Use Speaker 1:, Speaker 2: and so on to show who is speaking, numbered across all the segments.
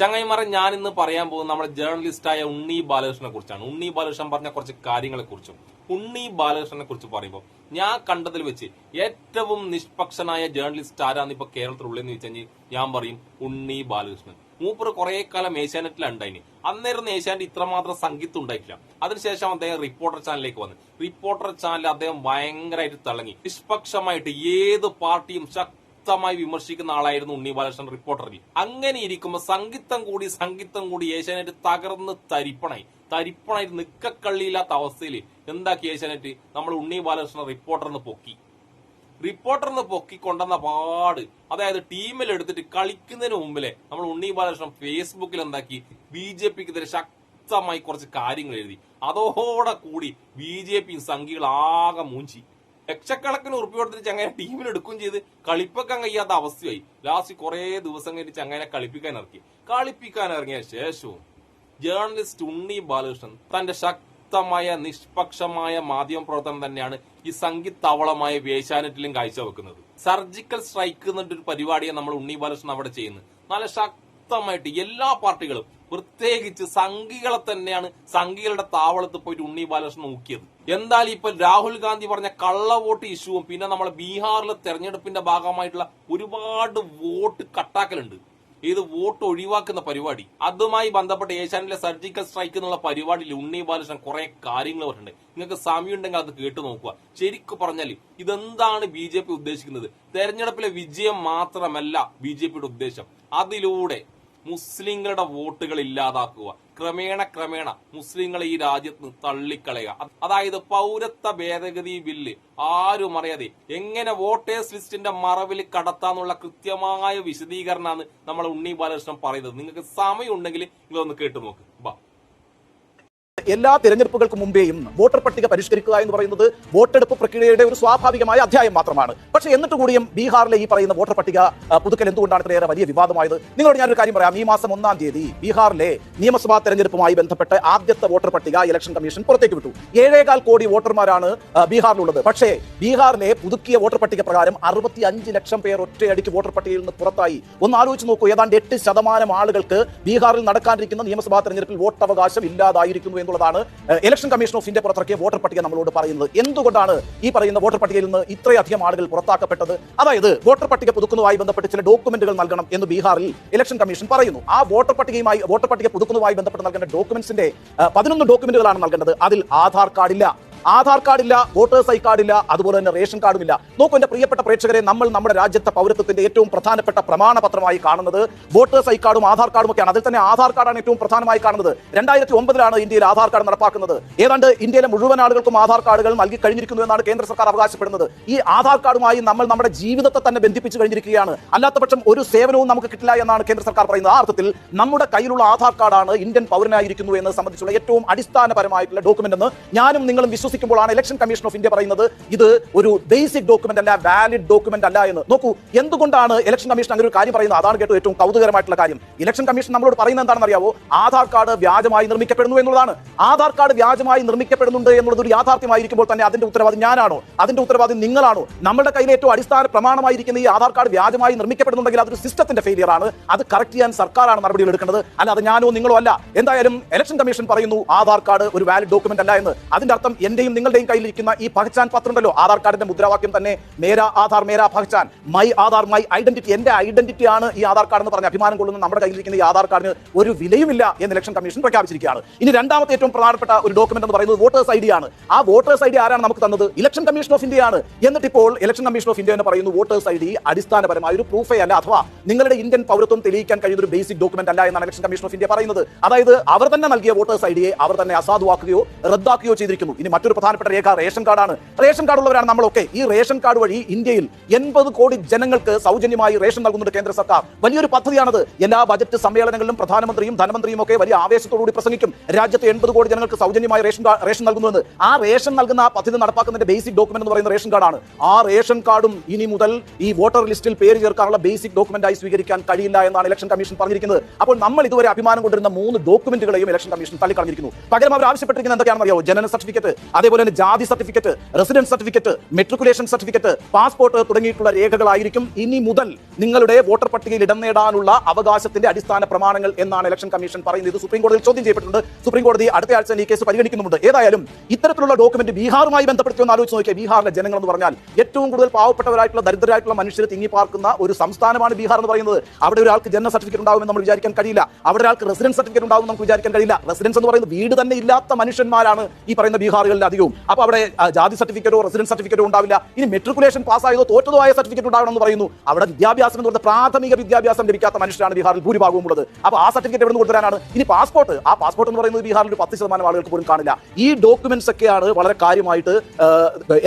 Speaker 1: ചങ്ങായിമാരെ ഞാൻ ഇന്ന് പറയാൻ പോകുന്നത് നമ്മുടെ ജേർണലിസ്റ്റായ ഉണ്ണി ബാലകൃഷ്ണനെ കുറിച്ചാണ്. ഉണ്ണി ബാലകൃഷ്ണൻ പറഞ്ഞ കുറച്ച് കാര്യങ്ങളെ കുറിച്ചും ഉണ്ണി ബാലകൃഷ്ണനെ കുറിച്ച് പറയുമ്പോൾ ഞാൻ കണ്ടതിൽ വെച്ച് ഏറ്റവും നിഷ്പക്ഷനായ ജേർണലിസ്റ്റ് ആരാന്ന് ഇപ്പൊ കേരളത്തിലുള്ളതെന്ന് വെച്ച് കഴിഞ്ഞാൽ ഞാൻ പറയും ഉണ്ണി ബാലകൃഷ്ണൻ. മൂപ്പർ കുറെ കാലം ഏഷ്യാനെറ്റിലുണ്ടായിന്. അന്നേരം ഏഷ്യാനെറ്റ് ഇത്രമാത്രം സംഗീതം ഉണ്ടായിട്ടില്ല. അതിനുശേഷം അദ്ദേഹം റിപ്പോർട്ടർ ചാനലിലേക്ക് വന്നു. റിപ്പോർട്ടർ ചാനൽ അദ്ദേഹം ഭയങ്കരമായിട്ട് തിളങ്ങി. നിഷ്പക്ഷമായിട്ട് ഏത് പാർട്ടിയും ശക്തമായി വിമർശിക്കുന്ന ആളായിരുന്നു ഉണ്ണി ബാലകൃഷ്ണൻ റിപ്പോർട്ടറിൽ അങ്ങനെ ഇരിക്കുമ്പോൾ സംഗീതം കൂടി സംഗീതം കൂടി ഏഷ്യാനെറ്റ് തകർന്ന് തരിപ്പണായി. തരിപ്പണായി നിക്കക്കള്ളിയില്ലാത്ത അവസ്ഥയിൽ എന്താക്കി ഏഷ്യാനെറ്റ്? നമ്മൾ ഉണ്ണി ബാലകൃഷ്ണൻ റിപ്പോർട്ടറിന് പൊക്കി. റിപ്പോർട്ടറിന് പൊക്കി കൊണ്ടുവന്ന പാട്. അതായത് ടീമിൽ എടുത്തിട്ട് കളിക്കുന്നതിന് മുമ്പിലെ നമ്മൾ ഉണ്ണി ബാലകൃഷ്ണൻ ഫേസ്ബുക്കിൽ എന്താക്കി? ബി ജെ പിക്കെതിരെ ശക്തമായി കുറച്ച് കാര്യങ്ങൾ എഴുതി. അതോടെ കൂടി ബി ജെ പി സംഘികൾ ആകെ മൂഞ്ചി. ലക്ഷക്കണക്കിന് ഉറുപ്പി കൊടുത്തിട്ട് ചങ്ങനെ ടീമിൽ എടുക്കുകയും ചെയ്ത് കളിപ്പിക്കാൻ കഴിയാത്ത അവസ്ഥയായി. ലാസ്റ്റ് കുറെ ദിവസം കഴിഞ്ഞ് ചങ്ങനെ കളിപ്പിക്കാൻ ഇറക്കി. കളിപ്പിക്കാൻ ഇറങ്ങിയ ശേഷവും ജേർണലിസ്റ്റ് ഉണ്ണി ബാലകൃഷ്ണൻ തന്റെ ശക്തമായ നിഷ്പക്ഷമായ മാധ്യമ പ്രവർത്തനം തന്നെയാണ് ഈ സംഗീതവളമായ വേശാനെറ്റിലും കാഴ്ചവെക്കുന്നത്. സർജിക്കൽ സ്ട്രൈക്ക് എന്നൊരു പരിപാടിയാണ് നമ്മൾ ഉണ്ണി ബാലകൃഷ്ണൻ അവിടെ ചെയ്യുന്നത്. നല്ല ശക്തമായിട്ട് എല്ലാ പാർട്ടികളും പ്രത്യേകിച്ച് സംഘികളെ തന്നെയാണ് സംഘികളുടെ താവളത്ത് പോയിട്ട് ഉണ്ണി ബാലകൃഷ്ണൻ നോക്കിയത് എന്തായാലും ഇപ്പൊ രാഹുൽ ഗാന്ധി പറഞ്ഞ കള്ളവോട്ട് ഇഷ്യൂവും പിന്നെ നമ്മളെ ബീഹാറിലെ തെരഞ്ഞെടുപ്പിന്റെ ഭാഗമായിട്ടുള്ള ഒരുപാട് വോട്ട് കട്ടാക്കലുണ്ട്. ഇത് വോട്ട് ഒഴിവാക്കുന്ന പരിപാടി. അതുമായി ബന്ധപ്പെട്ട് ഏഷ്യാനിലെ സർജിക്കൽ സ്ട്രൈക്ക് എന്നുള്ള പരിപാടിയിൽ ഉണ്ണി ബാലകൃഷ്ണൻ കുറെ കാര്യങ്ങൾ പറഞ്ഞിട്ടുണ്ട്. നിങ്ങൾക്ക് സമയം ഉണ്ടെങ്കിൽ അത് കേട്ടു നോക്കുക. ശരിക്കും പറഞ്ഞാൽ ഇതെന്താണ് ബി ജെ പി ഉദ്ദേശിക്കുന്നത്? തെരഞ്ഞെടുപ്പിലെ വിജയം മാത്രമല്ല ബി ജെ പിയുടെ ഉദ്ദേശം. അതിലൂടെ മുസ്ലിങ്ങളുടെ വോട്ടുകൾ ഇല്ലാതാക്കുക. ക്രമേണ ക്രമേണ മുസ്ലിങ്ങളെ ഈ രാജ്യത്ത് നിന്ന് തള്ളിക്കളയുക അതായത് പൗരത്വ ഭേദഗതി ബില്ല് ആരും അറിയാതെ എങ്ങനെ വോട്ടേഴ്സ് ലിസ്റ്റിന്റെ മറവിൽ കടത്താന്നുള്ള കൃത്യമായ വിശദീകരണമാണ് നമ്മൾ ഉണ്ണി ബാലകൃഷ്ണൻ പറയുന്നത്. നിങ്ങൾക്ക് സമയം ഉണ്ടെങ്കിൽ നിങ്ങളൊന്ന് കേട്ടു നോക്ക് ബാ.
Speaker 2: എല്ലാ തിരഞ്ഞെടുപ്പുകൾക്ക് മുമ്പേയും വോട്ടർ പട്ടിക പരിഷ്കരിക്കുക എന്ന് പറയുന്നത് വോട്ടെടുപ്പ് പ്രക്രിയയുടെ ഒരു സ്വാഭാവികമായ അധ്യായം മാത്രമാണ്. പക്ഷേ എന്നിട്ട് കൂടിയും ബീഹാറിലെ ഈ പറയുന്ന വോട്ടർ പട്ടിക പുതുക്കൽ എന്തുകൊണ്ടാണ് ഇത്രയേറെ വലിയ വിവാദമായത്? നിങ്ങളോട് ഞാനൊരു കാര്യം പറയാം. ഈ മാസം ഒന്നാം തീയതി ബീഹാറിലെ നിയമസഭാ തെരഞ്ഞെടുപ്പുമായി ബന്ധപ്പെട്ട് ആദ്യത്തെ വോട്ടർ പട്ടിക ഇലക്ഷൻ കമ്മീഷൻ പുറത്തേക്ക് വിട്ടു. ഏഴേകാൽ കോടി വോട്ടർമാരാണ് ബീഹാറിലുള്ളത്. പക്ഷേ ബീഹാറിലെ പുതുക്കിയ വോട്ടർ പട്ടിക പ്രകാരം അറുപത്തി അഞ്ച് ലക്ഷം പേർ ഒറ്റയടിക്ക് വോട്ടർ പട്ടികയിൽ നിന്ന് പുറത്തായി. ഒന്ന് ആലോചിച്ച് നോക്കൂ ഏതാണ്ട് എട്ട് ശതമാനം ആളുകൾക്ക് ബീഹാറിൽ നടക്കാനിരിക്കുന്ന നിയമസഭാ തെരഞ്ഞെടുപ്പിൽ വോട്ടവകാശം ഇല്ലാതായിരിക്കുന്നു എന്നുള്ളതാണ് ഇലക്ഷൻ കമ്മീഷൻ ഓഫ് ഇന്ത്യ പുറത്തിറക്കിയ വോട്ടർ പട്ടിക നമ്മളോട് പറയുന്നത്. എന്തുകൊണ്ടാണ് ഈ പറയുന്ന വോട്ടർ പട്ടികയിൽ നിന്ന് ഇത്രയധികം ആളുകൾ പുറത്താക്കപ്പെട്ടത്? അതായത് വോട്ടർ പട്ടിക പുതുക്കുന്നതുമായി ബന്ധപ്പെട്ട് ചില ഡോക്യുമെന്റുകൾ നൽകണം എന്ന് ബീഹാറിൽ ഇലക്ഷൻ കമ്മീഷൻ പറയുന്നു. ആ വോട്ടർ പട്ടികയുമായി വോട്ടർ പട്ടിക പുതുക്കുന്നതുമായി ബന്ധപ്പെട്ട് നൽകേണ്ട ഡോക്യുമെന്റ്സിന്റെ പതിനൊന്ന് ഡോക്യുമെന്റുകളാണ് നൽകേണ്ടത്. അതിൽ ആധാർ കാർഡില്ല. ആധാർ കാർഡില്ല വോട്ടേഴ്സ് ഐ കാർഡില്ല അതുപോലെ തന്നെ റേഷൻ കാർഡുമില്ല. നോക്കൂ എന്റെ പ്രിയപ്പെട്ട പ്രേക്ഷകരെ നമ്മൾ നമ്മുടെ രാജ്യത്തെ പൗരത്വത്തിന്റെ ഏറ്റവും പ്രധാനപ്പെട്ട പ്രമാണപത്രമായി കാണുന്നത് വോട്ടേഴ്സ് ഐ കാർഡും ആധാർ കാർഡും ഒക്കെയാണ് അതിൽ തന്നെ ആധാർ കാർഡാണ് ഏറ്റവും പ്രധാനമായി കാണുന്നത്. രണ്ടായിരത്തി ഒമ്പതിലാണ് ഇന്ത്യയിൽ ആധാർ കാർഡ് നടപ്പാക്കുന്നത്. ഏതാണ്ട് ഇന്ത്യയിലെ മുഴുവൻ ആളുകൾക്കും ആധാർ കാർഡുകൾ നൽകി കഴിഞ്ഞിരിക്കുന്നു എന്നാണ് കേന്ദ്ര സർക്കാർ അവകാശപ്പെടുന്നത്. ഈ ആധാർ കാർഡുമായി നമ്മൾ നമ്മുടെ ജീവിതത്തെ തന്നെ ബന്ധിപ്പിച്ച് കഴിഞ്ഞിരിക്കുകയാണ്. അല്ലാത്ത ഒരു സേവനവും നമുക്ക് കിട്ടില്ല എന്നാണ് കേന്ദ്ര സർക്കാർ പറയുന്നത്. ആ അർത്ഥത്തിൽ നമ്മുടെ കയ്യിലുള്ള ആധാർ കാർഡാണ് ഇന്ത്യൻ പൗരനായിരിക്കുന്നു എന്ന് സംബന്ധിച്ചുള്ള ഏറ്റവും അടിസ്ഥാനപരമായിട്ടുള്ള ഡോക്യുമെന്റ് എന്ന് ഞാനും നിങ്ങളും വിശ്വസിക്കുമ്പോഴാണ് ഇലക്ഷൻ കമ്മീഷൻ ഓഫ് ഇന്ത്യ പറയുന്നത് ഇത് ഒരു ബേസിക് ഡോക്യുമെന്റ് അല്ല വാലിഡ് ഡോക്യുമെന്റ് അല്ല എന്ന്. നോക്കൂ എന്തുകൊണ്ടാണ് ഇലക്ഷൻ കമ്മീഷൻ അങ്ങനെ ഒരു കാര്യം പറയുന്നത്? അതാണ് കേട്ടോ ഏറ്റവും കൗതുകരമായിട്ടുള്ള കാര്യം. ഇലക്ഷൻ കമ്മീഷൻ നമ്മളോട് പറയുന്നത് എന്താണെന്ന് അറിയാവോ ആധാർ കാർഡ് വ്യാജമായി നിർമ്മിക്കപ്പെടുന്നു എന്നുള്ളതാണ്. ആധാർ കാർഡ് വ്യാജമായി നിർമ്മിക്കപ്പെടുന്നുണ്ട് എന്നുള്ളത് ഒരു യാഥാർത്ഥ്യമായിരിക്കുമ്പോൾ തന്നെ അതിന്റെ ഉത്തരവാദി ഞാനാണോ? അതിന്റെ ഉത്തരവാദി നിങ്ങളാണോ? നമ്മുടെ കയ്യിൽ ഏറ്റവും അടിസ്ഥാന പ്രമാണമായിരിക്കുന്ന ഈ ആധാർ കാർഡ് വ്യാജമായി നിർമ്മിക്കപ്പെടുന്നുണ്ടെങ്കിൽ അതൊരു സിസ്റ്റത്തിന്റെ ഫെയിലിയർ ആണ്. അത് കറക്റ്റ് ചെയ്യാൻ സർക്കാരാണ് നടപടികൾ എടുക്കേണ്ടത് അല്ലാതെ ഞാനോ നിങ്ങളോ അല്ല. എന്തായാലും ഇലക്ഷൻ കമ്മീഷൻ പറയുന്നു ആധാർ കാർഡ് ഒരു വാലിഡ് ഡോക്യുമെന്റ് അല്ല എന്ന്. അതിന്റെ അർത്ഥം എന്റെയും നിങ്ങളുടെയും കയ്യിലിരിക്കുന്ന ഈ പഹച്ചാൻ പത്രമുണ്ടല്ലോ. ആധാർ കാർഡിന്റെ മുദ്രാവാക്യം തന്നെ മേരാ ആധാർ മേരാ പഹച്ചാൻ മൈ ആധാർ മൈ ഐഡന്റിറ്റി എന്റെ ഐഡന്റിറ്റി ആണ് ഈ ആധാർ കാർഡ് എന്ന് പറഞ്ഞ അഭിമാനം കൊള്ളുന്ന നമ്മുടെ കയ്യിലിരിക്കുന്ന ഈ ആധാർ കാർഡിന് ഒരു വിലയുമില്ല എന്ന് ഇലക്ഷൻ കമ്മീഷൻ പ്രഖ്യാപിച്ചിരിക്കുകയാണ്. ഇനി രണ്ടാമത്തെ ഏറ്റവും പ്രധാനപ്പെട്ട ഒരു ഡോക്യുമെന്റ് എന്ന് പറയുന്നത് വോട്ടേഴ്സ് ഐ ഡി ആണ്. ആ വോട്ടേഴ്സ് ഐ ഡി ആരാണ് നമുക്ക് തന്നത്? ഇലക്ഷൻ കമ്മീഷൻ ഓഫ് ഇന്ത്യ ആണ് എന്നിട്ട് ഇപ്പോൾ ഇലക്ഷൻ കമ്മീഷൻ ഓഫ് ഇന്ത്യ എന്ന് പറയുന്നു വോട്ടേഴ്സ് ഐ ഡി അടിസ്ഥാനപരമായ ഒരു പ്രൂഫേ അല്ല അഥവാ നിങ്ങളുടെ ഇന്ത്യൻ പൗരത്വം തെളിയിക്കാൻ കഴിയുന്ന ഒരു ബേസിക് ഡോക്യുമെന്റ് അല്ല എന്നാണ് ഇലക്ഷൻ കമ്മീഷൻ ഓഫ് ഇന്ത്യ പറയുന്നത്. അതായത് അവർ തന്നെ നൽകിയ വോട്ടേഴ്സ് ഐ ഡിയെ അവർ തന്നെ അസാധുവാക്കുകയോ റദ്ദാക്കുകയോ ചെയ്തിരിക്കുന്നു. ഇനി മറ്റൊരു പ്രധാനപ്പെട്ട രേഖ റേഷൻ കാർഡാണ്. റേഷൻ കാർഡ് ഉള്ളവരാണ് നമ്മളൊക്കെ. ഈ റേഷൻ കാർഡ് വഴി ഇന്ത്യയിൽ എൺപത് കോടി ജനങ്ങൾക്ക് സൗജന്യമായി റേഷൻ നൽകുന്നുണ്ട് കേന്ദ്ര സർക്കാർ. വലിയൊരു പദ്ധതിയാണത്. എല്ലാ ബജറ്റ് സമ്മേളനങ്ങളിലും പ്രധാനമന്ത്രിയും ധനമന്ത്രിയും ഒക്കെ വലിയ ആവേശത്തോടുകൂടി പ്രസംഗിക്കും. രാജ്യത്തെ എൺപത് കോടി ജനങ്ങൾക്ക് സൗജന്യമായി റേഷൻ റേഷൻ നൽകുന്നുവെന്ന്. ആ റേഷൻ നൽകുന്ന ആ പദ്ധതി നടപ്പാക്കുന്നതിന്റെ ബേസിക് ഡോക്യുമെന്റ് എന്ന് പറയുന്ന റേഷൻ കാർഡാണ്. ആ റേഷൻ കാർഡും ഇനി മുതൽ ഈ വോട്ടർ ലിസ്റ്റിൽ പേര് ചേർക്കാനുള്ള ബേസിക് ഡോക്യുമെന്റ് ആയി സ്വീകരിക്കാൻ കഴിയില്ല എന്നാണ് ഇലക്ഷൻ കമ്മീഷൻ പറഞ്ഞിരിക്കുന്നത്. അപ്പോൾ നമ്മൾ ഇതുവരെ അഭിമാനം കൊണ്ടിരുന്ന മൂന്ന് ഡോക്യുമെന്റുകളെയും ഇലക്ഷൻ കമ്മീഷൻ തള്ളിക്കളഞ്ഞിരിക്കുന്നു. പകരം അവർ ആവശ്യപ്പെട്ടിരിക്കുന്നത് എന്തൊക്കെയാണെന്ന് അറിയാമോ ജനന സർട്ടിഫിക്കറ്റ് അതേപോലെ തന്നെ ജാതി certificate residence certificate matriculation certificate passport തുടങ്ങിയിട്ടുള്ള രേഖകളായിരിക്കും ഇനി മുതൽ നിങ്ങളുടെ വോട്ടർ പട്ടികയിൽ ഇടം നേടാനുള്ള അവകാശത്തിന്റെ അടിസ്ഥാന പ്രമാണങ്ങൾ എന്നാണ് ഇലക്ഷൻ കമ്മീഷൻ പറയുന്നത്. ഇത് സുപ്രീം കോടതിയിൽ ചോദ്യം ചെയ്യപ്പെട്ടിട്ടുണ്ട്. സുപ്രീം കോടതി അടുത്ത ആഴ്ച ഈ കേസ് പരിഗണിക്കുന്നുണ്ട് ഏതായാലും ഇത്തരത്തിലുള്ള ഡോക്യുമെന്റ് ബീഹാറുമായി ബന്ധപ്പെടുത്തി ഒന്ന് ആലോചിച്ച് നോക്കിയാൽ ബീഹാറിലെ ജനങ്ങൾ എന്ന് പറഞ്ഞാൽ ഏറ്റവും കൂടുതൽ പാവപ്പെട്ടവരായിട്ടുള്ള ദരിദ്രരായിട്ടുള്ള മനുഷ്യർ തിങ്ങിപ്പാർക്കുന്ന ഒരു സംസ്ഥാനമാണ് ബീഹാർ എന്ന് പറയുന്നത്. അവിടെ ഒരാൾക്ക് ജനന സർട്ടിഫിക്കറ്റ് ഉണ്ടാവുമെന്ന് നമ്മൾ വിചാരിക്കാൻ കഴിയില്ല. അവിടെ ഒരാൾക്ക് റെസിഡൻസ് സർട്ടിഫിക്കറ്റ് ഉണ്ടാവുമെന്ന് നമുക്ക് വിചാരിക്കാൻ കഴിയില്ല. റെസിഡൻസ് എന്ന് പറയുന്നത് വീട് തന്നെ ഇല്ലാത്ത മനുഷ്യന്മാരാണ് ഈ പറയുന്ന ബീഹാറുകളിൽ അധികവും അപ്പോൾ അവിടെ ജാതി സർട്ടിഫിക്കറ്റോ റെസിഡൻസ് സർട്ടിഫിക്കറ്റോ ഉണ്ടാവില്ല. ഇനി മെട്രിക്കുലേഷൻ പാസ്സായതോ തോറ്റതോ ആയ സർട്ടിഫിക്കറ്റ് ഉണ്ടാവണം എന്ന് പറയുന്നു. അവിടെ വിദ്യാഭ്യാസം എന്ന് പറഞ്ഞ പ്രാഥമിക വിദ്യാഭ്യാസം ലഭിക്കാത്ത മനുഷ്യരാണ് ബീഹാറിൽ ഭൂരിഭാഗവും ഉള്ളത്. അപ്പോൾ ആ സർട്ടിഫിക്കറ്റ് എവിടെ നിന്ന് കൊണ്ടുവരാനാണ് ഇനി പാസ്പോർട്ട്. ആ പാസ്പോർട്ട് എന്ന് പറയുന്നത് ബീഹാറിൽ ഒരു പത്ത് ശതമാനം ആളുകൾക്ക് പോലും കാണില്ല. ഈ ഡോക്യുമെന്റ്സ് ഒക്കെയാണ് വളരെ കാര്യമായിട്ട്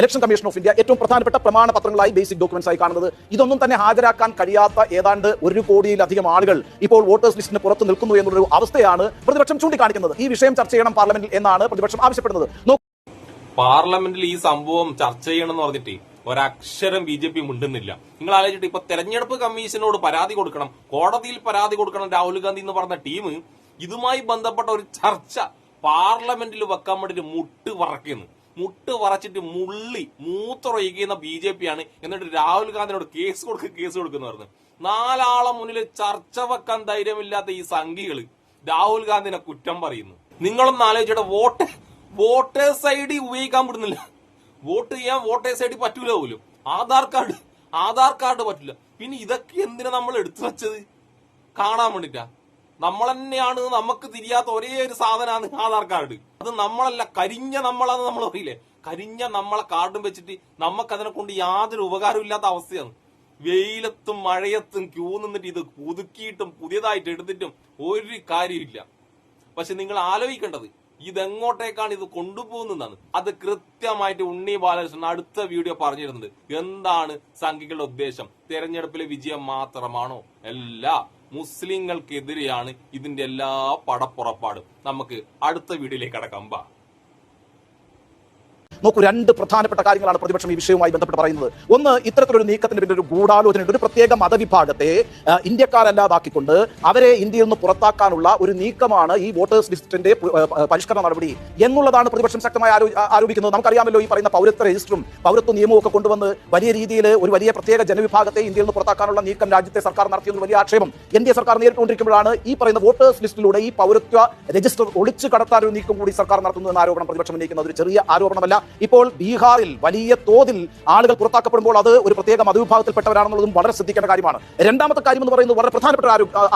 Speaker 2: ഇലക്ഷൻ കമ്മീഷൻ ഓഫ് ഇന്ത്യ ഏറ്റവും പ്രധാനപ്പെട്ട പ്രമാണ പത്രങ്ങളായി ബേസിക് ഡോക്യുമെന്റ്സ് ആയി കാണുന്നത്. ഇതൊന്നും തന്നെ ഹാജരാക്കാൻ കഴിയാത്ത ഏതാണ്ട് ഒരു കോടിയിലധികം ആളുകൾ ഇപ്പോൾ വോട്ടേഴ്സ് ലിസ്റ്റിന് പുറത്ത് നിൽക്കുന്നു എന്നൊരു അവസ്ഥയാണ് പ്രതിപക്ഷം ചൂണ്ടിക്കാണിക്കുന്നത്. ഈ വിഷയം ചർച്ച ചെയ്യണം പാർലമെന്റിൽ എന്നാണ് പ്രതിപക്ഷം ആവശ്യപ്പെടുന്നത്.
Speaker 1: പാർലമെന്റിൽ ഈ സംഭവം ചർച്ച ചെയ്യണമെന്ന് പറഞ്ഞിട്ട് ഒരക്ഷരം ബി ജെ പി മിണ്ടുന്നില്ല. നിങ്ങൾ ആലോചിച്ചിട്ട് ഇപ്പൊ തെരഞ്ഞെടുപ്പ് കമ്മീഷനോട് പരാതി കൊടുക്കണം കോടതിയിൽ പരാതി കൊടുക്കണം രാഹുൽ ഗാന്ധി എന്ന് പറഞ്ഞ ടീം ഇതുമായി ബന്ധപ്പെട്ട ഒരു ചർച്ച പാർലമെന്റിൽ വെക്കാൻ വേണ്ടിട്ട് മുട്ട് വറക്കുന്നു. മുട്ട് വറച്ചിട്ട് മുള്ളി മൂത്രൊഴിക്കുന്ന ബി ജെ ആണ്. എന്നിട്ട് രാഹുൽ ഗാന്ധിനോട് കേസ് കൊടുക്കുക കേസ് കൊടുക്കുന്നു പറഞ്ഞു. നാലാളെ മുന്നിൽ ചർച്ച വെക്കാൻ ധൈര്യമില്ലാത്ത ഈ സംഘികൾ രാഹുൽ ഗാന്ധിനെ കുറ്റം പറയുന്നു. നിങ്ങളൊന്ന് ആലോചിച്ചിട്ട് വോട്ട് വോട്ടേഴ്സ് ഐ ഡി ഉപയോഗിക്കാൻ പറ്റുന്നില്ല. വോട്ട് ചെയ്യാൻ വോട്ടേഴ്സ് ഐ ഡി പറ്റൂല പോലും. ആധാർ കാർഡ് ആധാർ കാർഡ് പറ്റില്ല പിന്നെ ഇതൊക്കെ എന്തിനാ നമ്മൾ എടുത്തു വെച്ചത്? കാണാൻ വേണ്ടിട്ടാ. നമ്മൾ തന്നെയാണ് നമുക്ക് തിരിയാത്ത ഒരേ ഒരു സാധനമാണ് ആധാർ കാർഡ്. അത് നമ്മളല്ല കരിഞ്ഞ നമ്മളാന്ന് നമ്മൾ അറിയില്ലേ? കരിഞ്ഞ നമ്മളെ കാർഡും വെച്ചിട്ട് നമുക്ക് അതിനെ കൊണ്ട് യാതൊരു ഉപകാരവും ഇല്ലാത്ത അവസ്ഥയാണ്. വെയിലത്തും മഴയത്തും ക്യൂ നിന്നിട്ട് ഇത് പുതുക്കിയിട്ടും പുതിയതായിട്ട് എടുത്തിട്ടും ഒരു കാര്യമില്ല പക്ഷെ നിങ്ങൾ ആലോചിക്കേണ്ടത് ഇതെങ്ങോട്ടേക്കാണ് ഇത് കൊണ്ടുപോകുന്നതാണ് അത് കൃത്യമായിട്ട് ഉണ്ണി ബാലകൃഷ്ണൻ അടുത്ത വീഡിയോ പറഞ്ഞിരുന്നത് എന്താണ് സംഘികളുടെ ഉദ്ദേശം? തെരഞ്ഞെടുപ്പിലെ വിജയം മാത്രമാണോ? അല്ല മുസ്ലിങ്ങൾക്കെതിരെയാണ് ഇതിന്റെ എല്ലാ പടപ്പുറപ്പാടും. നമുക്ക് അടുത്ത വീഡിയോയിലേക്ക് കടക്കാം. ബാ.
Speaker 2: നോക്കൂ രണ്ട് പ്രധാനപ്പെട്ട കാര്യങ്ങളാണ് പ്രതിപക്ഷം ഈ വിഷയവുമായി ബന്ധപ്പെട്ട് പറയുന്നത്. ഒന്ന് ഇത്തരത്തിലൊരു നീക്കത്തിന് പിന്നെ ഒരു ഗൂഢാലോചനയുണ്ട്. ഒരു പ്രത്യേക മതവിഭാഗത്തെ ഇന്ത്യക്കാരല്ലാതാക്കിക്കൊണ്ട് അവരെ ഇന്ത്യയിൽ നിന്ന് പുറത്താക്കാനുള്ള ഒരു നീക്കമാണ് ഈ വോട്ടേഴ്സ് ലിസ്റ്റിന്റെ പരിഷ്കരണ നടപടി എന്നുള്ളതാണ് പ്രതിപക്ഷം ശക്തമായി ആരോ- ആരോപിക്കുന്നത്. നമുക്കറിയാമല്ലോ ഈ പറയുന്ന പൗരത്വ രജിസ്റ്ററും പൗരത്വ നിയമവും ഒക്കെ കൊണ്ടുവന്ന് വലിയ രീതിയിൽ ഒരു വലിയ പ്രത്യേക ജനവിഭാഗത്തെ ഇന്ത്യയിൽ നിന്ന് പുറത്താക്കാനുള്ള നീക്കം രാജ്യത്തെ സർക്കാർ നടത്തിയെന്ന് വലിയ ആക്ഷേപം എൻ സർക്കാർ നേരിട്ടുകൊണ്ടിരിക്കുമ്പോഴാണ് ഈ പറയുന്ന വോട്ടേഴ്സ് ലിസ്റ്റിലൂടെ ഈ പൗരത്വ രജിസ്റ്റർ ഒളിച്ചു കടത്താൻ ഒരു നീക്കം കൂടി സർക്കാർ നടത്തുന്നു എന്ന ആരോപണം പ്രതിപക്ഷം ഉന്നയിക്കുന്നത്. ഒരു ചെറിയ ആരോപണമല്ല ഇപ്പോൾ ബീഹാറിൽ വലിയ തോതിൽ ആളുകൾ പുറത്താക്കപ്പെടുമ്പോൾ അത് ഒരു പ്രത്യേക മതവിഭാഗത്തിൽപ്പെട്ടവരാണെന്നുള്ളതും വളരെ ശ്രദ്ധിക്കേണ്ട കാര്യമാണ്. രണ്ടാമത്തെ കാര്യം എന്ന് പറയുന്നത് വളരെ പ്രധാനപ്പെട്ട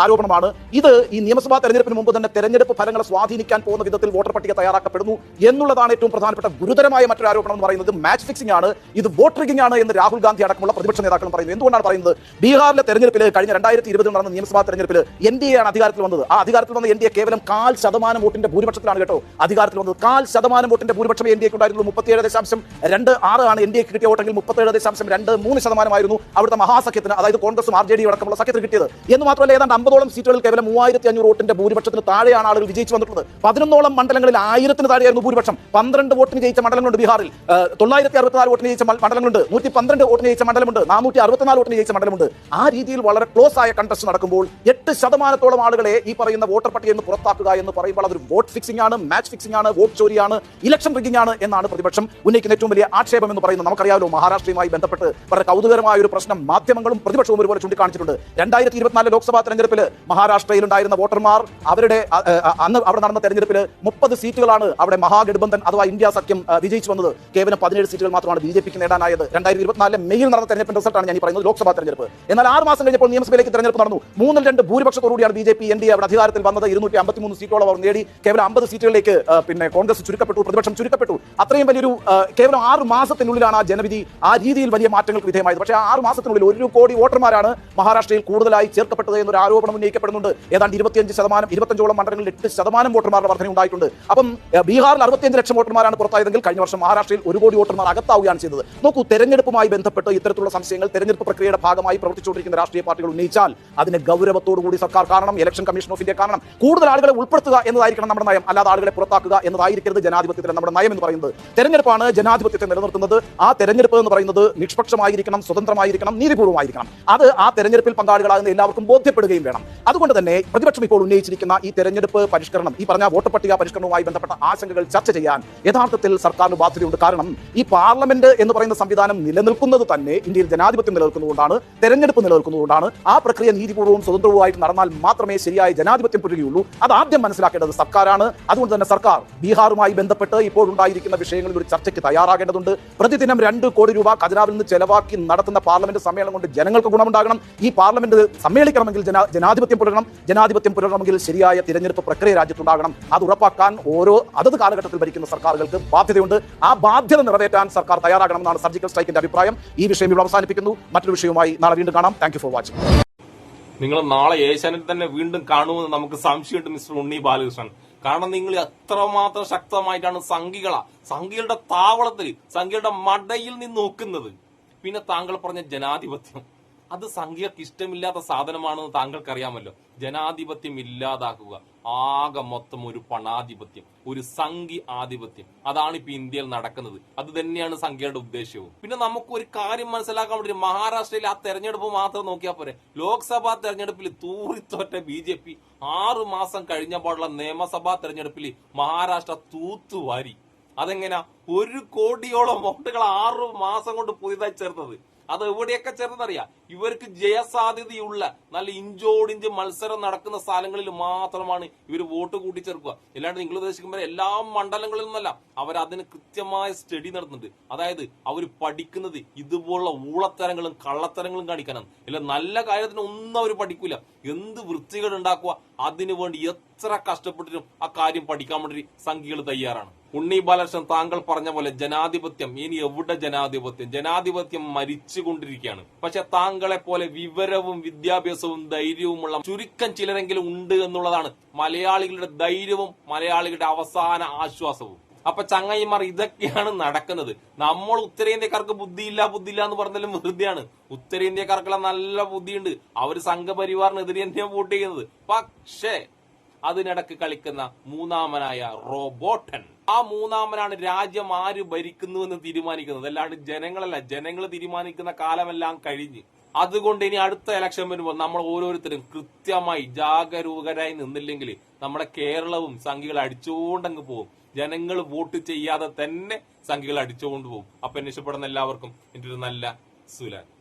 Speaker 2: ആരോപണമാണ്. ഇത് ഈ നിയമസഭാ തെരഞ്ഞെടുപ്പിന് മുമ്പ് തന്നെ തെരഞ്ഞെടുപ്പ് ഫലങ്ങളെ സ്വാധീനിക്കാൻ പോകുന്ന വിധത്തിൽ വോട്ടർ പട്ടിക തയ്യാറാക്കപ്പെടുന്നു എന്നുള്ളതാണ് ഏറ്റവും പ്രധാനപ്പെട്ട ഗുരുതരമായ മറ്റൊരു ആരോപണം എന്ന് പറയുന്നത് മാച്ച് ഫിക്സിംഗ് ആണ്. ഇത് വോട്ട് റിഗിംഗ് ആണ് എന്ന് രാഹുൽ ഗാന്ധി അടക്കമുള്ള പ്രതിപക്ഷ നേതാക്കളും പറയുന്നത് എന്തുകൊണ്ടാണ് പറയുന്നത്? ബീഹാറിലെ തെരഞ്ഞെടുപ്പിൽ കഴിഞ്ഞ രണ്ടായിരത്തി ഇരുപതിൽ നടന്ന നിയമസഭാ തെരഞ്ഞെടുപ്പിൽ എൻ ഡി എ ആണ് അധികാരത്തിൽ വന്നത്. ആ അധികാരത്തിൽ വന്ന എൻ ഡി എ കേവലം കാൽ ശതമാനം വോട്ടിന്റെ ഭൂരിപക്ഷത്തിലാണ് കേട്ടോ അധികാരത്തിൽ വന്നത്. കാൽ ശതമാനം വോട്ടിന്റെ ഭൂരിപക്ഷം എൻ ഡി എക്ക് ഉണ്ടായിരുന്നുള്ളൂ മുപ്പത്തിയേഴ് ദശാംശം രണ്ട് ആറ് ആണ് എൻ ഡി എക്ക് കിട്ടിയ വോട്ടെങ്കിൽ മുപ്പത്തേഴ് ദശാംശം രണ്ട് മൂന്ന് ശതമാനമായിരുന്നു അവിടുത്തെ മഹാസഖ്യത്തിന് അതായത് കോൺഗ്രസും ആർ ജെ ഡി അടക്കമുള്ള സഖ്യത്തിന് കിട്ടിയത്. എന്ന് മാത്രമല്ല ഏതാണ്ട് അമ്പതോളം സീറ്റുകളിൽ കേവലം മൂവായിരത്തി അഞ്ഞൂറ് വോട്ടിന്റെ ഭൂരിപക്ഷത്തിന് താഴെയാണ് ആളുകൾ വിജയിച്ചു വന്നിട്ടുള്ളത്. പതിനൊന്നോളം മണ്ഡലങ്ങളിൽ ആയിരത്തിന് താഴെയായിരുന്നു ഭൂരിപക്ഷം. പന്ത്രണ്ട് വോട്ടിന് ജയിച്ച മണ്ഡലങ്ങളുണ്ട് ബിഹാറിൽ. തൊള്ളായിരത്തി അറുപത്തിനാല് വോട്ടിന് ജയിച്ച മണ്ഡലങ്ങളുണ്ട്. നൂറ്റി പന്ത്രണ്ട് വോട്ടിന് ജയിച്ച മണ്ഡലമുണ്ട്. നാനൂറ്റി അറുപത്തിനാല് വോട്ടിന് ജയിച്ച മണ്ഡലമുണ്ട്. ആ രീതിയിൽ വളരെ ക്ലോസ് ആയ കണ്ടസ്റ്റ് നടക്കുമ്പോൾ എട്ട് ശതമാനത്തോളം ആളുകളെ ഈ പറയുന്ന വോട്ടർ പട്ടികയിൽ നിന്ന് പുറത്താക്കുക എന്ന് പറയുമ്പോൾ അതൊരു വോട്ട് ഫിക്സിംഗ് ആണ് മാച്ച് ഫിക്സിംഗ് ആണ് വോട്ട് ചോരിയാണ് ഇലക്ഷൻ റിഗിംഗ് ആണ് എന്നാണ് പ്രതിപക്ഷം ഉന്നയിക്കുന്ന ഏറ്റവും വലിയ ആക്ഷേപം എന്ന് പറയുന്നത് നമുക്കറിയാമല്ലോ മഹാരാഷ്ട്രയുമായി ബന്ധപ്പെട്ട് വളരെ കൗതുകരമായ ഒരു പ്രശ്നം മാധ്യമങ്ങളും പ്രതിപക്ഷവും ഒരുപോലെ ചൂണ്ടിക്കാണിച്ചിട്ടുണ്ട്. രണ്ടായിരത്തി ഇരുപത്തിനാല് ലോക്സഭാ തെരഞ്ഞെടുപ്പിൽ മഹാരാഷ്ട്രയിൽ ഉണ്ടായിരുന്ന വോട്ടർമാർ അവരുടെ അന്ന് അവിടെ നടന്ന തെരഞ്ഞെടുപ്പിൽ മുപ്പത് സീറ്റുകളാണ് അവിടെ മഹാഗഡ്ബന്ധൻ അഥവാ ഇന്ത്യ സഖ്യം വിജയിച്ചു വന്നത്. കേവലം പതിനേഴ് സീറ്റുകൾ മാത്രമാണ് ബി ജെ പിക്ക് നേടാനായത്. രണ്ടായിരത്തി ഇരുപത്തിനാലിലെ മെയ്യിൽ നടന്ന തെരഞ്ഞെടുപ്പിന്റെ റിസൾട്ടാണ് ഞാൻ പറയുന്നത് ലോക്സഭാ തെരഞ്ഞെടുപ്പ്. എന്നാൽ ആറ് മാസം കഴിഞ്ഞപ്പോൾ നിയമസഭയിലേക്ക് തെരഞ്ഞെടുപ്പ് നടന്നു. മൂന്നിൽ രണ്ട് ഭൂരിപക്ഷത്തോടുകൂടിയാണ് B J P N D അവിടെ അധികാരത്തിൽ വന്നത്. ഇരുന്നൂറ്റി അമ്പത്തിമൂന്ന് സീറ്റോളം അവർ നേടി. കേവലം അമ്പത് സീറ്റുകളിലേക്ക് പിന്നെ കോൺഗ്രസ് ചുരുക്കപ്പെട്ടു പ്രതിപക്ഷം ചുരുക്കപ്പെട്ടു. അത്രയും വലിയൊരു കേവലം ആറ് മാസത്തിനുള്ളിലാണ് ആ ജനവിധി ആ രീതിയിൽ വലിയ മാറ്റങ്ങൾക്ക് വിധേയമായത്. പക്ഷേ ആറ് മാസത്തിനുള്ളിൽ ഒരു കോടി വോട്ടർമാരാണ് മഹാരാഷ്ട്രയിൽ കൂടുതലായി ചേർക്കപ്പെട്ടത് എന്നൊരു ആരോപണം ഉന്നയിക്കപ്പെടുന്നുണ്ട്. ഏതാണ്ട് ഇരുപത്തിയഞ്ച് ശതമാനം ഇരുപത്തഞ്ചോളം മണ്ഡലങ്ങളിൽ എട്ട് ശതമാനം വോട്ടർമാരുടെ വർധന ഉണ്ടായിട്ടുണ്ട്. അപ്പം ബീഹാറിൽ അറുപത്തിയഞ്ച് ലക്ഷം വോട്ടർമാരാണ് പുറത്തായതെങ്കിൽ കഴിഞ്ഞ വർഷം മഹാരാഷ്ട്രയിൽ ഒരു കോടി വോട്ടർമാർ അകത്താവുകയാണ് ചെയ്തത്. നോക്കൂ തെരഞ്ഞെടുപ്പുമായി ബന്ധപ്പെട്ട് ഇത്തരത്തിലുള്ള സംശയങ്ങൾ തെരഞ്ഞെടുപ്പ് പ്രക്രിയയുടെ ഭാഗമായി പ്രവർത്തിച്ചുകൊണ്ടിരിക്കുന്ന രാഷ്ട്രീയ പാർട്ടികൾ ഉന്നയിച്ചാൽ അതിന് ഗൗരവത്തോടു കൂടി സർക്കാർ കാരണം ഇലക്ഷൻ കമ്മീഷൻ ഓഫ് ഇന്ത്യ കാരണം കൂടുതൽ ആളുകളെ ഉൾപ്പെടുത്തുക എന്നതായിരിക്കണം നമ്മുടെ നയം. അല്ലാതെ ആളുകളെ പുറത്താക്കുക എന്നതായിരിക്കരുത് ജനാധിപത്യത്തിലെ നമ്മുടെ നയം എന്ന് പറയുന്നത്. തെരഞ്ഞെടുപ്പാണ് ജനാധിപത്യത്തെ നിലനിർത്തുന്നത്. ആ തെരഞ്ഞെടുപ്പ് എന്ന് പറയുന്നത് നിഷ്പക്ഷമായിരിക്കണം സ്വതന്ത്രമായിരിക്കണം നീതിപൂർവമായിരിക്കണം അത് ആ തെരഞ്ഞെടുപ്പിൽ പങ്കാളികളാകുന്ന എല്ലാവർക്കും ബോധ്യപ്പെടുകയും വേണം. അതുകൊണ്ട് തന്നെ പ്രതിപക്ഷം ഇപ്പോൾ ഉന്നയിച്ചിരിക്കുന്ന ഈ തെരഞ്ഞെടുപ്പ് പരിഷ്കരണം ഈ പറഞ്ഞ വോട്ടർ പട്ടിക പരിഷ്കരണവുമായി ബന്ധപ്പെട്ട ആശങ്കകൾ ചർച്ച ചെയ്യാൻ യഥാർത്ഥത്തിൽ സർക്കാരിന് ബാധ്യതയുണ്ട്. കാരണം ഈ പാർലമെന്റ് എന്ന് പറയുന്ന സംവിധാനം നിലനിൽക്കുന്നത് തന്നെ ഇന്ത്യയിൽ ജനാധിപത്യം നിലനിൽക്കുന്നതുകൊണ്ടാണ് തെരഞ്ഞെടുപ്പ് നിലനിൽക്കുന്നതുകൊണ്ടാണ്. ആ പ്രക്രിയ നീതിപൂർവവും സ്വതന്ത്രവുമായിട്ട് നടന്നാൽ മാത്രമേ ശരിയായ ജനാധിപത്യം പുരുകയുള്ളൂ അത് ആദ്യം മനസ്സിലാക്കേണ്ടത് സർക്കാരാണ്. അതുകൊണ്ട് തന്നെ സർക്കാർ ബീഹാറുമായി ബന്ധപ്പെട്ട് ഇപ്പോഴുണ്ടായിരിക്കുന്ന വിഷയങ്ങളിൽ ഒരു ചർച്ചയ്ക്ക് തയ്യാറാകേണ്ടതുണ്ട്. പ്രതിദിനം രണ്ട് കോടി രൂപ ഖജനാവിൽ നിന്ന് ചെലവാക്കി നടത്തുന്ന പാർലമെന്റ് സമ്മേളനം കൊണ്ട് ജനങ്ങൾക്ക് ഗുണമുണ്ടാകണം. ഈ പാർലമെന്റ് സമ്മേളിക്കണമെങ്കിൽ ജന ജനാധിപത്യം പുലരണം ജനാധിപത്യം പുലരണമെങ്കിൽ ശരിയായ തിരഞ്ഞെടുപ്പ് പ്രക്രിയ രാജ്യത്തുണ്ടാകണം. അത് ഉറപ്പാക്കാൻ ഓരോ അതത് കാലഘട്ടത്തിൽ ഭരിക്കുന്ന സർക്കാരുകൾക്ക് ബാധ്യതയുണ്ട്. ആ ബാധ്യത നിറവേറ്റാൻ സർക്കാർ തയ്യാറാകണമെന്നാണ് സർജിക്കൽ സ്ട്രൈക്കിന്റെ അഭിപ്രായം. ഈ വിഷയം ഇവിടെ അവസാനിപ്പിക്കുന്നു. മറ്റൊരു വിഷയവുമായി നാളെ വീണ്ടും കാണാം. Thank for watching.
Speaker 1: നിങ്ങൾ നാളെ ഏഷ്യാനെറ്റ് തന്നെ വീണ്ടും കാണുമെന്ന് നമുക്ക് സംശയമുണ്ട് മിസ്റ്റർ ഉണ്ണി ബാലകൃഷ്ണൻ. കാരണം നിങ്ങൾ എത്രമാത്രം ശക്തമായിട്ടാണ് സംഘികള സംഘികളുടെ താവളത്തിൽ സംഘികളുടെ മടയിൽ നിന്ന് നോക്കുന്നത്. പിന്നെ താങ്കൾ പറഞ്ഞ ജനാധിപത്യം. അത് സംഘീയർക്ക് ഇഷ്ടമില്ലാത്ത സാധനമാണെന്ന് താങ്കൾക്കറിയാമല്ലോ. ജനാധിപത്യം ഇല്ലാതാക്കുക. ആകെ മൊത്തം ഒരു പണാധിപത്യം ഒരു സംഘി ആധിപത്യം. അതാണ് ഇപ്പൊ ഇന്ത്യയിൽ നടക്കുന്നത്. അത് തന്നെയാണ് സംഖ്യയുടെ ഉദ്ദേശവും പിന്നെ നമുക്ക് ഒരു കാര്യം മനസ്സിലാക്കാൻ വേണ്ടി മഹാരാഷ്ട്രയിൽ ആ തെരഞ്ഞെടുപ്പ് മാത്രം നോക്കിയാൽ പോരെ. ലോക്സഭാ തെരഞ്ഞെടുപ്പിൽ തൂറിത്തോറ്റ ബി ജെ പി ആറു മാസം കഴിഞ്ഞപ്പോഴുള്ള നിയമസഭാ തെരഞ്ഞെടുപ്പിൽ മഹാരാഷ്ട്ര തൂത്തുവാരി. അതെങ്ങനെയാ ഒരു കോടിയോളം വോട്ടുകൾ ആറു മാസം കൊണ്ട് പുതിയതായി ചേർത്തത്. അത് എവിടെയൊക്കെ ചേർന്നറിയാം ഇവർക്ക് ജയസാധ്യതയുള്ള നല്ല ഇഞ്ചോടിഞ്ച് മത്സരം നടക്കുന്ന സ്ഥലങ്ങളിൽ മാത്രമാണ് ഇവർ വോട്ട് കൂട്ടിച്ചേർക്കുക. അല്ലാണ്ട് നിങ്ങൾ ഉദ്ദേശിക്കുമ്പോൾ എല്ലാ മണ്ഡലങ്ങളിൽ നിന്നല്ല അവർ അതിന് കൃത്യമായ സ്റ്റഡി നടത്തുന്നുണ്ട്. അതായത് അവർ പഠിക്കുന്നത് ഇതുപോലുള്ള ഊളത്തരങ്ങളും കള്ളത്തരങ്ങളും കാണിക്കാനാണ്. ഇല്ല നല്ല കാര്യത്തിന് ഒന്നും അവർ പഠിക്കൂല. എന്ത് വൃത്തികൾ ഉണ്ടാക്കുക? അതിനു വേണ്ടി എത്ര കഷ്ടപ്പെട്ടിട്ടും ആ കാര്യം പഠിക്കാൻ വേണ്ടി സംഖ്യകൾ തയ്യാറാണ്. ഉണ്ണി ബാലകൃഷ്ണൻ താങ്കൾ പറഞ്ഞ പോലെ ജനാധിപത്യം ഇനി എവിടെ ജനാധിപത്യം? ജനാധിപത്യം മരിച്ചുകൊണ്ടിരിക്കുകയാണ്. പക്ഷെ താങ്കളെ പോലെ വിവരവും വിദ്യാഭ്യാസവും ധൈര്യവുമുള്ള ചുരുക്കം ചിലരെങ്കിലും ഉണ്ട് എന്നുള്ളതാണ് മലയാളികളുടെ ധൈര്യവും മലയാളികളുടെ അവസാന ആശ്വാസവും. അപ്പൊ ചങ്ങായിമാർ ഇതൊക്കെയാണ് നടക്കുന്നത്. നമ്മൾ ഉത്തരേന്ത്യക്കാർക്ക് ബുദ്ധിയില്ല ബുദ്ധിയില്ല എന്ന് പറഞ്ഞാലും വെറുതെയാണ്. ഉത്തരേന്ത്യക്കാർക്കുള്ള നല്ല ബുദ്ധിയുണ്ട്. അവർ സംഘപരിവാറിനെതിരെ തന്നെയാണ് വോട്ട് ചെയ്യുന്നത്. പക്ഷേ അതിനിടക്ക് കളിക്കുന്ന മൂന്നാമനായ റോബോട്ടൻ. ആ മൂന്നാമനാണ് രാജ്യം ആര് ഭരിക്കുന്നുവെന്ന് തീരുമാനിക്കുന്നത്. അല്ലാണ്ട് ജനങ്ങളല്ല ജനങ്ങൾ തീരുമാനിക്കുന്ന കാലമെല്ലാം കഴിഞ്ഞ്. അതുകൊണ്ട് ഇനി അടുത്ത ഇലക്ഷൻ വരുമ്പോൾ നമ്മൾ ഓരോരുത്തരും കൃത്യമായി ജാഗരൂകരായി നിന്നില്ലെങ്കിൽ നമ്മുടെ കേരളവും സംഖ്യകൾ അടിച്ചുകൊണ്ടങ്ങ് പോകും. ജനങ്ങൾ വോട്ട് ചെയ്യാതെ തന്നെ സംഖ്യകൾ അടിച്ചുകൊണ്ട് പോകും. അപ്പൊ എന്നെ ഇഷ്ടപ്പെടുന്ന എല്ലാവർക്കും എന്റെ ഒരു നല്ല സുലാൻ.